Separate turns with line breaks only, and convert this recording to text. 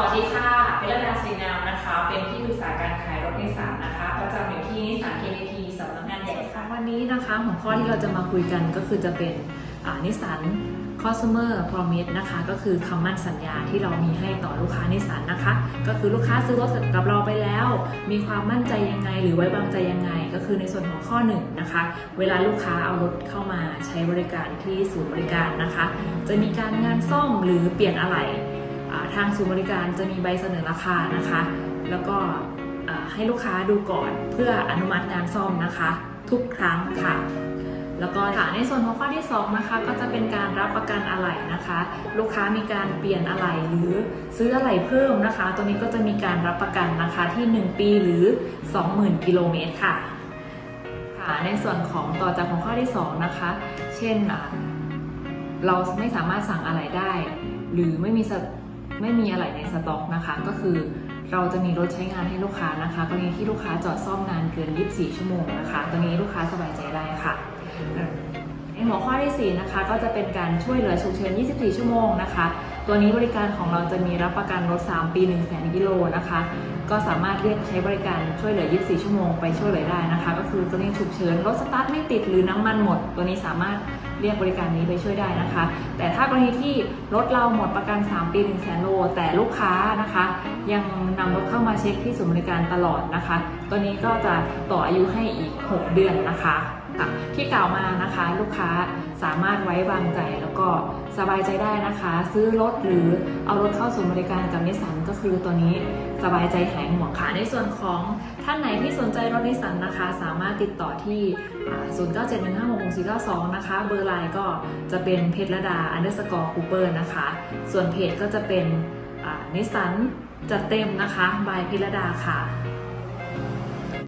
วัสดีค่ะเพลดาสีงามนะคะ เป็นที่ปรึกษาการขายรถนิสสันนะคะ ประจำอยู่ที่นิสสัน KBT สำนักงานใหญ่ค่ะ
วันนี้นะคะหัวข้อที่เราจะมาคุยกันก็คือจะเป็นนิสสัน customer promise นะคะ ก็คือคำมั่นสัญญาที่เรามีให้ต่อลูกค้านิสสันนะคะ ก็คือลูกค้าซื้อรถกับเราไปแล้ว มีความมั่นใจยังไง หรือไว้วางใจยังไง ก็คือในส่วนของข้อหนึ่งนะคะ เวลาลูกค้าเอารถเข้ามาใช้บริการที่ศูนย์บริการนะคะ จะมีการงานซ่อมหรือเปลี่ยนอะไหล่ ทางศูนย์บริการจะมีใบเสนอราคานะคะ แล้วก็ให้ลูกค้าดูก่อนเพื่ออนุมัติงานซ่อมนะคะ ทุกครั้งค่ะ แล้วก็ค่ะในส่วนของข้อที่2นะคะก็จะเป็นการรับประกันอะไหล่นะคะ ลูกค้ามีการเปลี่ยนอะไหล่หรือซื้ออะไหล่เพิ่มนะคะ ตัวนี้ก็จะมีการรับประกันนะคะที่ 1 ปีหรือ 20,000 กิโลเมตรค่ะค่ะในส่วนของต่อจากของข้อที่2นะคะ เช่นเราไม่สามารถสั่งอะไหล่ได้ หรือไม่มี ไม่มีอะไหล่ในสต็อกนะคะ ก็คือเราจะมีรถใช้งานให้ลูกค้านะคะกรณีที่ลูกค้าจอดซ่อมนานเกิน 24 ชั่วโมงนะคะตัวนี้ลูกค้าสบายใจได้ค่ะในหัวข้อที่ 4 นะคะ ก็จะเป็นการช่วยเหลือฉุกเฉิน 24 ชั่วโมงนะคะ ตัวนี้บริการของเราจะมีรับประกันรถ 3 ปี 1 0 0 0 0แกิโลนะคะ ก็สามารถเรียกใช้บริการช่วยเหลือ 24 ชั่วโมงไปช่วยเหลือได้นะคะ ก็คือตัวนี้ฉุกเฉินรถสตาร์ทไม่ติดหรือน้ำมันหมด ตัวนี้สามารถ เรียกบริการนี้ไปช่วยได้นะคะ แต่ถ้ากรณีที่รถเราหมดประกัน 3 ปี1 0 0 0 0แโล แต่ลูกค้านะคะ ยังนำรถเข้ามาเช็คที่ศูนย์บริการตลอดนะคะ ตัวนี้ก็จะต่ออายุให้อีก 6 เดือนนะคะที่กล่าวมานะคะลูกค้าสามารถไว้วางใจแล้วก็สบายใจได้นะคะ ซื้อรถหรือเอารถเข้าศูนย์บริการกับนิสสันก็คือตัวนี้สบายใจหายห่วงค่ะในส่วนของท่านไหนที่สนใจรถนิสสันนะคะ สามารถติดต่อที่ 0 9 7 1 5 6 6 4 9 2 นะคะเบอร์ไลน์ก็จะเป็นเพชรดาอันเดอร์สกอร์คูเปอร์นะคะ ส่วนเพจก็จะเป็นนิสสันจัดเต็มนะคะบายพิรดาค่ะ